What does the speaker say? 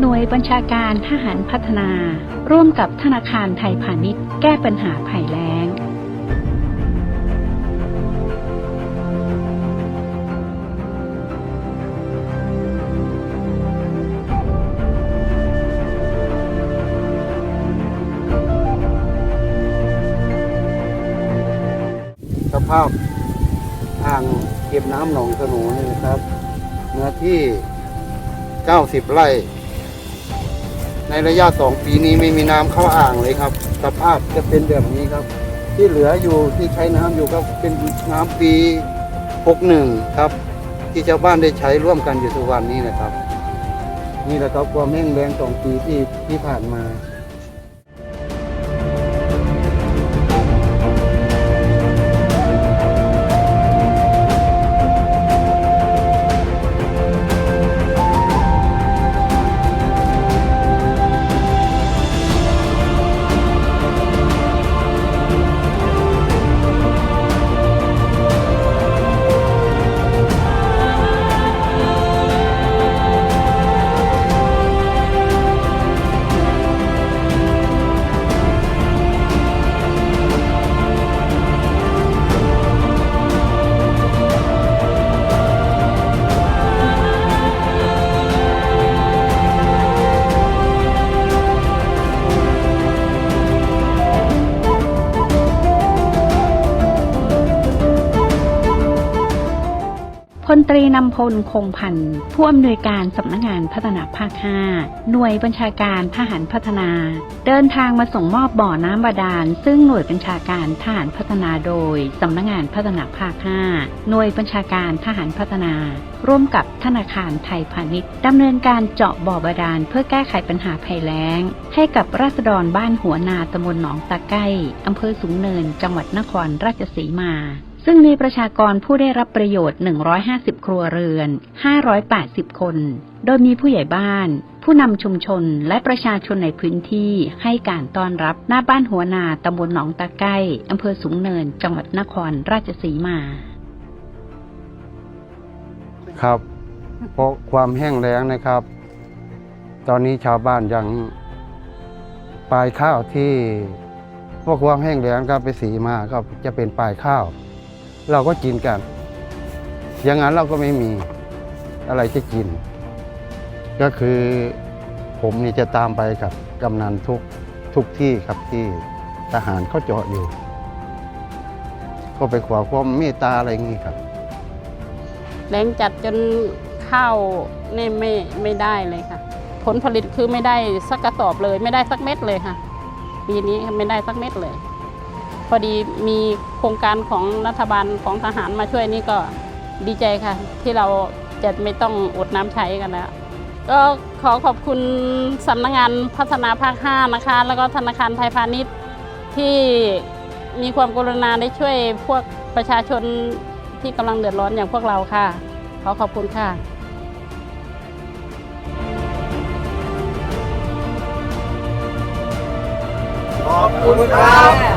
หน่วยบัญชาการทหารพัฒนา ร่วมกับธนาคารไทยพาณิชย์ แก้ปัญหาภัยแล้ง สภาพอ่างเก็บน้ำหนองสนูนี่นะครับ เนื้อที่ 90 ไร่ ในระยะ 2 ปีนี้ไม่มีน้ำเข้าอ่างเลยครับ สภาพจะเป็นแบบนี้ครับ ที่เหลืออยู่ที่ใช้น้ำอยู่ก็เป็นน้ำปี 61 ครับ ที่ชาวบ้านได้ใช้ร่วมกันอยู่ทุกวันนี้นะครับ นี่แหละครับความแห้งแล้งสองปีที่ที่ผ่านมา พลตรีนำพลคงพันธ์ผู้อำนวยการสำนักงานพัฒนาภาค 5 หน่วยบัญชาการทหารพัฒนา เดินทางมาส่งมอบบ่อน้ำบาดาล ซึ่งหน่วยบัญชาการทหารพัฒนาโดยสำนักงานพัฒนาภาค 5 หน่วยบัญชาการทหารพัฒนา ร่วมกับธนาคารไทยพาณิชย์ดำเนินการเจาะบ่อบาดาลเพื่อแก้ไขปัญหาภัยแล้ง ให้กับราษฎรบ้านหัวนาตำบลหนองตะไก้อำเภอสูงเนิน จังหวัดนครราชสีมา ซึ่งมีประชากรผู้ได้รับประโยชน์ 150 ครัวเรือน 580 คน โดยมีผู้ใหญ่บ้าน ผู้นำชุมชนและประชาชนในพื้นที่ให้การต้อนรับหน้าบ้านหัวนาตำบลหนองตะไก้อำเภอสูงเนิน จังหวัดนครราชสีมา ครับ เพราะความแห้งแล้งนะครับ ตอนนี้ชาวบ้านยังปลายข้าวที่พวกความแห้งแล้งก็ไปสีมาก็จะเป็นปลายข้าว เราก็กินกัน อย่างนั้นเราก็ไม่มีอะไรจะกิน ก็คือผมนี่จะตามไปกับกำนันทุกทุกที่ครับที่ทหารเขาเจาะอยู่ ก็ไปขอความเมตตาอะไรอย่างนี้ครับแรงจัดจนข้าวนี่ไม่ไม่ได้เลยค่ะ ผลผลิตคือไม่ได้สักกระสอบเลย ไม่ได้สักเม็ดเลยค่ะปีนี้ไม่ได้สักเม็ดเลย พอดีมีโครงการของรัฐบาลของทหารมาช่วยนี่ก็ดีใจค่ะ ที่เราจะไม่ต้องอดน้ำใช้กันแล้วก็ขอขอบคุณสำนักงานพัฒนาภาค 5 นะคะ แล้วก็ธนาคารไทยพาณิชย์ที่มีความกรุณาได้ช่วยพวกประชาชนที่กำลังเดือดร้อนอย่างพวกเราค่ะ ขอขอบคุณค่ะขอบคุณครับ